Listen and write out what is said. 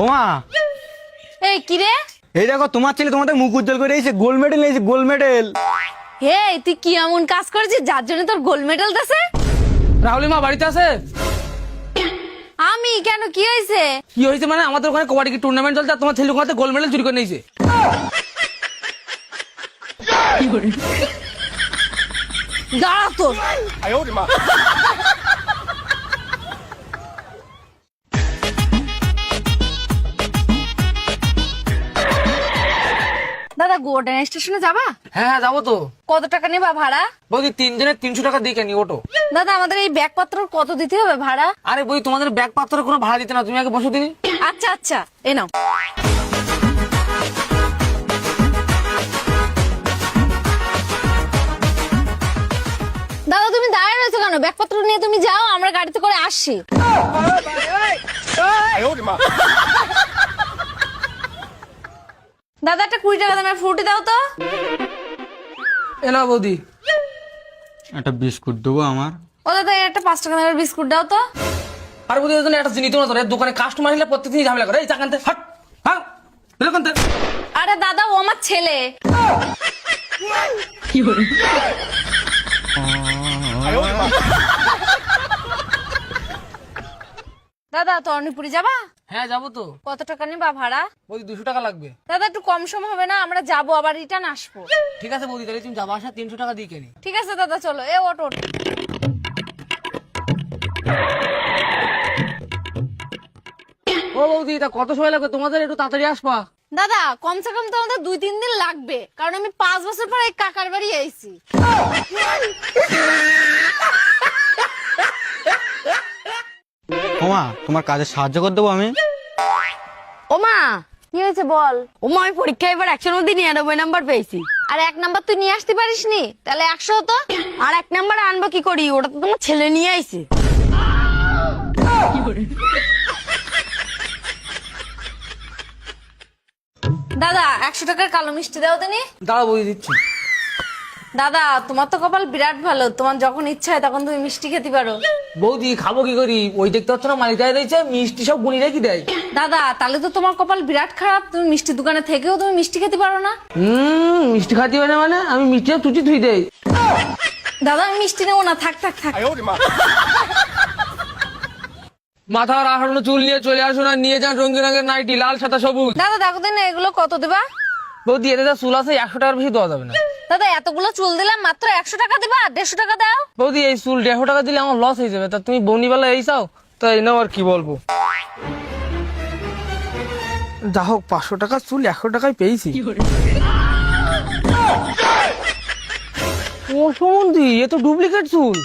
ও মা এই কি রে? এই দেখো তোমার ছেলে তোমাদের মুখ উজ্জ্বল করে এসে গোল্ড মেডেল নিয়েছে গোল্ড মেডেল। হে তুই কি এমন কাজ করেছিস যার জন্য তোর গোল্ড মেডেল দিছে? রাহুলি মা বাড়িতে আছে? আমি? কেন কি হয়েছে? কি হয়েছে মানে আমাদের ওখানে কবাডি কি টুর্নামেন্ট চলছে আর তোমার ছেলে ওখানে গোল্ড মেডেল চুরি করে নিয়েছে? দাঁড়া তোর দাদা গোল্ডেন স্টেশনে যাবা হ্যাঁ হ্যাঁ যাব তো কত টাকা নেবা ভাড়া বৌদি তিনজনের তিনশো টাকা দিয়ে কেনি ওটো দাদা আমাদের এই ব্যাগপত্র কত দিতে হবে ভাড়া আরে বই তোমাদের ব্যাগ পাত্রে কোনো ভাড়া দিতে না তুমি আগে বসো দিনি আচ্ছা আচ্ছা এ নাও দাদা তুমি দাঁড়িয়ে রয়েছো কেন ব্যাগপত্র নিয়ে তুমি যাও আমরা গাড়িতে করে আসছি দাদা একটা কুড়ি টাকা দামের ফ্রুটি দাও তো। এ না বৌদি। একটা বিস্কুট দেবো আমার। ও দাদা একটা পাঁচ টাকা দামের বিস্কুট দাও তো। আর বৌদি ওই জন্য একটা জিনিস না তোর দোকানে কাস্টমার এলে প্রত্যেকদিন ঝামেলা করে। এই চাকানতে হাট। হ্যাঁ এরকম আরে দাদা ও আমার ছেলে। দাদা তরণীপুরি যাবা? হ্যাঁ যাব তো। কত টাকা নেবা ভাড়া? বৌদি দুশো টাকা লাগবে। দাদা একটু কম সম হবে না আমরা যাব আবার রিটার্ন আসব। ঠিক আছে বৌদি তাহলে তুমি যাব আসা তিনশো টাকা দিয়ে কেনি। ঠিক আছে দাদা চলো এ ওট ও বৌদি তা কত সময় লাগবে? তোমাদের একটু তাড়াতাড়ি আসবা। দাদা কমসে কম তো আমাদের দুই তিন দিন লাগবে কারণ আমি পাঁচ বছর পর এই কাকার বাড়ি আইছি। ও মা তোমার কাজে সাহায্য করে দেবো আমি? ওমা কি হয়েছে বল? ওমা আমি পরীক্ষায় এবার একশোর মধ্যে নিরানব্বই নাম্বার পেয়েছি। আর এক নাম্বার তুই নিয়ে আসতে পারিস নি তাহলে একশো হতো? আর এক নাম্বার আনব কি করি? ওটা তো তোমার ছেলে নিয়ে আইছে। দাদা একশো টাকার কালো মিষ্টি দাও তিনি দাঁড়া বৌদি দিচ্ছি। দাদা তোমার তো কপাল বিরাট ভালো। তোমার যখন ইচ্ছা হয় তখন তুমি মিষ্টি খেতে পারো। বৌদি খাব কি করি? ওই দেখতে পাচ্ছ না মালিকটাই দিয়েছে মিষ্টি সব গুনি রেখে দেয়। দাদা তাহলে তো তোমার কপাল বিরাট খারাপ। তুমি মিষ্টি দোকানে থেকেও তুমি মিষ্টি খেতে পারো না। হুম মিষ্টি খাতে পারে মানে? আমি মিষ্টি চুচি ধুই দেই। দাদা আমি মিষ্টি নেব না থাক থাক থাক। মাথার আহানো চুল নিয়ে চলে আসুন আর নিয়ে যান রঙিন রঙের নাইটি লাল সাদা সবুজ। দাদা দেখো দিন এগুলো কত দেবা? বৌদি এতে যা চুল আছে একশো টাকার বেশি দেওয়া যাবে না। দাদা এতগুলো চুল দিলাম মাত্র একশো টাকা দিবা দেড়শো টাকা দাও। বৌদি এই চুল দেড়শো টাকা দিলে আমার লস হয়ে যাবে। তা তুমি বনিবেলা এই চাও তো এই নাও আর কি বলব। যা হোক পাঁচশো টাকার চুল একশো টাকায় পেয়েছি। ও সুমন্দি এ তো ডুপ্লিকেট চুল।